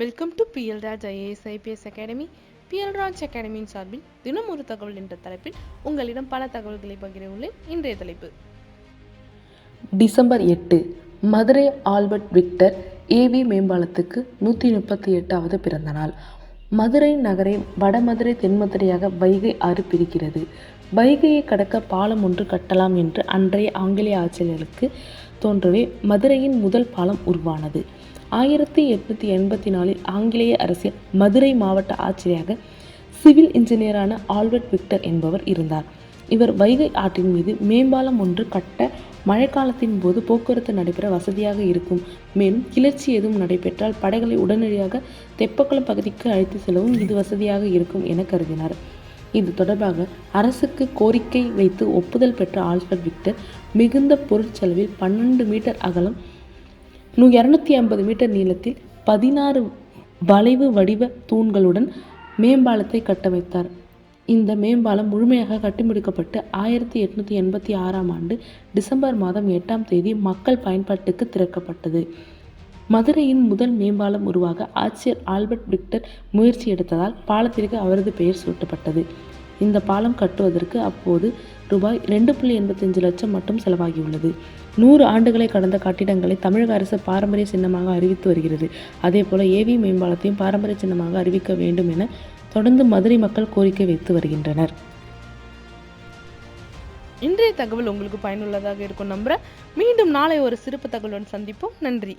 Welcome to BL Raj IAS IPS academy BL Raj அகாடமியின் சார்பில் தினம் ஒரு தகவல் என்ற தலைப்பில் உங்களிடம் பல தகவல்களை பகிர உள்ளேன் இன்றைய தலைப்பு. டிசம்பர் எட்டு Madurai Albert Victor A V மேம்பாலத்துக்கு நூற்றி முப்பத்தி எட்டாவது பிறந்த நாள் மதுரை நகரை வடமதுரை தென்மதுரையாக வைகை ஆறு பிரிக்கிறது. வைகையை கடக்க பாலம் ஒன்று கட்டலாம் என்று அன்றைய ஆங்கிலேய ஆட்சியர்களுக்கு தோன்றவே மதுரையின் முதல் பாலம் உருவானது. ஆயிரத்தி எட்நூற்றி எண்பத்தி நாலில் ஆங்கிலேய அரசில் மதுரை மாவட்ட ஆட்சியராக சிவில் இன்ஜினியரான ஆல்பர்ட் விக்டர் என்பவர் இருந்தார். இவர் வைகை ஆற்றின் மீது மேம்பாலம் ஒன்று கட்ட மழைக்காலத்தின் போது போக்குவரத்து நடைபெற வசதியாக இருக்கும். மேலும் கிளர்ச்சி எதுவும் நடைபெற்றால் படைகளை உடனடியாக தெப்பக்குளம் பகுதிக்கு அழைத்து செல்லவும் இது வசதியாக இருக்கும் என கருதினார். இது தொடர்பாக அரசுக்கு கோரிக்கை வைத்து ஒப்புதல் பெற்ற ஆல்ஃபர்ட் விக்டர் மிகுந்த பொருட்செலவில் பன்னெண்டு மீட்டர் அகலம் நூ இரநூத்தி ஐம்பது மீட்டர் நீளத்தில் பதினாறு வளைவு வடிவ தூண்களுடன் மேம்பாலத்தை கட்டமைத்தார். இந்த மேம்பாலம் முழுமையாக கட்டிமுடிக்கப்பட்டு ஆயிரத்தி எட்நூற்றி எண்பத்தி ஆறாம் ஆண்டு டிசம்பர் மாதம் எட்டாம் தேதி மக்கள் பயன்பாட்டுக்கு திறக்கப்பட்டது. மதுரையின் முதல் மேம்பாலம் உருவாக ஆட்சியர் ஆல்பர்ட் விக்டர் முயற்சி எடுத்ததால் பாலத்திற்கு அவரது பெயர் சூட்டப்பட்டது. இந்த பாலம் கட்டுவதற்கு அப்போது ரூபாய் ரெண்டு புள்ளி எண்பத்தஞ்சு லட்சம் மட்டும் செலவாகியுள்ளது. நூறு ஆண்டுகளை கடந்த கட்டிடங்களை தமிழக அரசு பாரம்பரிய சின்னமாக அறிவித்து வருகிறது. அதேபோல ஏவி மேம்பாலத்தையும் பாரம்பரிய சின்னமாக அறிவிக்க வேண்டும் என தொடர்ந்து மதுரை மக்கள் கோரிக்கை வைத்து வருகின்றனர். இன்றைய தகவல் உங்களுக்கு பயனுள்ளதாக இருக்கும் நம்புற மீண்டும் நாளை ஒரு சிறப்பு தகவலுடன் சந்திப்போம். நன்றி.